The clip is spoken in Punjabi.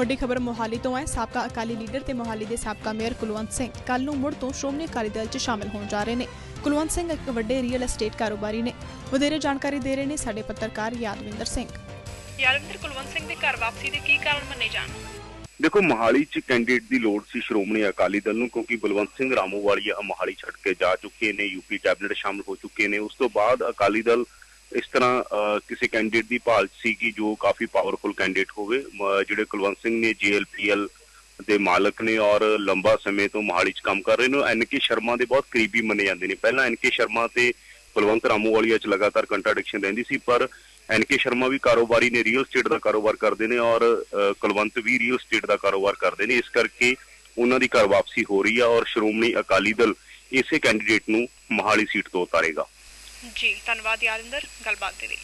ਵੱਡੀ ਖਬਰ ਮੋਹਾਲੀ ਤੋਂ ਹੈ। ਸਾਬਕਾ ਅਕਾਲੀ ਲੀਡਰ ਤੇ ਮੋਹਾਲੀ ਦੇ ਸਾਬਕਾ ਮੇਅਰ ਕੁਲਵੰਤ ਸਿੰਘ ਕੱਲ ਨੂੰ ਮੁੜ ਤੋਂ ਸ਼੍ਰੋਮਣੀ ਅਕਾਲੀ ਦਲ 'ਚ ਸ਼ਾਮਲ ਹੋਣ ਜਾ ਰਹੇ ਨੇ। ਕੁਲਵੰਤ ਸਿੰਘ ਇੱਕ ਵੱਡੇ ਰੀਅਲ ਐਸਟੇਟ ਕਾਰੋਬਾਰੀ ਨੇ। ਵਧੇਰੇ ਜਾਣਕਾਰੀ ਦੇ ਰਹੇ ਨੇ ਸਾਡੇ ਪੱਤਰਕਾਰ ਯਾਦਵਿੰਦਰ ਸਿੰਘ। ਯਾਦਵਿੰਦਰ ਕੁਲਵੰਤ ਸਿੰਘ ਦੇ ਘਰ ਵਾਪਸੀ ਦੇ ਕੀ ਕਾਰਨ ਮੰਨੇ ਜਾਣ? ਦੇਖੋ ਮੋਹਾਲੀ ਚ ਕੈਂਡੀਡੇਟ ਦੀ ਲੋੜ ਸੀ ਸ਼੍ਰੋਮਣੀ ਅਕਾਲੀ ਦਲ ਨੂੰ ਕਿਉਂਕਿ ਬਲਵੰਤ ਸਿੰਘ ਰਾਮੂਵਾਲੀਆ ਮੋਹਾਲੀ ਛੱਡ ਕੇ ਜਾ ਚੁੱਕੇ ਨੇ ਯੂਪੀ ਕੈਬਨਿਟ ਸ਼ਾਮਲ ਹੋ ਚੁੱਕੇ ਨੇ। ਉਸ ਤੋਂ ਬਾਅਦ ਅਕਾਲੀ ਦਲ ਇਸ ਤਰ੍ਹਾਂ ਅਹ, ਕਿਸੇ ਕੈਂਡੀਡੇਟ ਦੀ ਭਾਲ ਸੀ ਕਿ ਜੋ ਕਾਫੀ ਪਾਵਰਫੁਲ ਕੈਂਡੀਡੇਟ ਹੋਵੇ ਜਿਹੜੇ ਕੁਲਵੰਤ ਸਿੰਘ ਨੇ ਜੀਐਲਪੀਐਲ ਦੇ ਮਾਲਕ ਨੇ ਔਰ ਲੰਬਾ ਸਮੇਂ ਤੋਂ ਮੋਹਾਲੀ 'ਚ ਕੰਮ ਕਰ ਰਹੇ ਨੇ ਐਨਕੇ ਸ਼ਰਮਾ ਦੇ ਬਹੁਤ ਕਰੀਬੀ ਮੰਨੇ ਜਾਂਦੇ ਨੇ। ਪਹਿਲਾਂ ਐਨਕੇ ਸ਼ਰਮਾ ਤੇ ਕੁਲਵੰਤ ਰਾਮੂਵਾਲੀਆ 'ਚ ਲਗਾਤਾਰ ਕੰਟਰਡਿਕਸ਼ਨ ਰਹਿੰਦੀ ਸੀ ਪਰ ਐਨਕੇ ਸ਼ਰਮਾ ਵੀ ਕਾਰੋਬਾਰੀ ਨੇ ਰੀਅਲ ਸਟੇਟ ਦਾ ਕਾਰੋਬਾਰ ਕਰਦੇ ਨੇ ਔਰ ਅ, ਕੁਲਵੰਤ ਵੀ ਰੀਅਲ ਸਟੇਟ ਦਾ ਕਾਰੋਬਾਰ ਕਰਦੇ ਨੇ। ਇਸ ਕਰਕੇ ਉਹਨਾਂ ਦੀ ਘਰ ਵਾਪਸੀ ਹੋ ਰਹੀ ਆ ਔਰ ਸ਼੍ਰੋਮਣੀ ਅਕਾਲੀ ਦਲ ਇਸੇ ਕੈਂਡੀਡੇਟ ਨੂੰ ਮੋਹਾਲੀ ਸੀਟ ਤੋਂ ਉਤਾਰੇਗਾ। ਜੀ ਧੰਨਵਾਦ ਯਾਦਿੰਦਰ ਗੱਲਬਾਤ ਦੇ ਲਈ।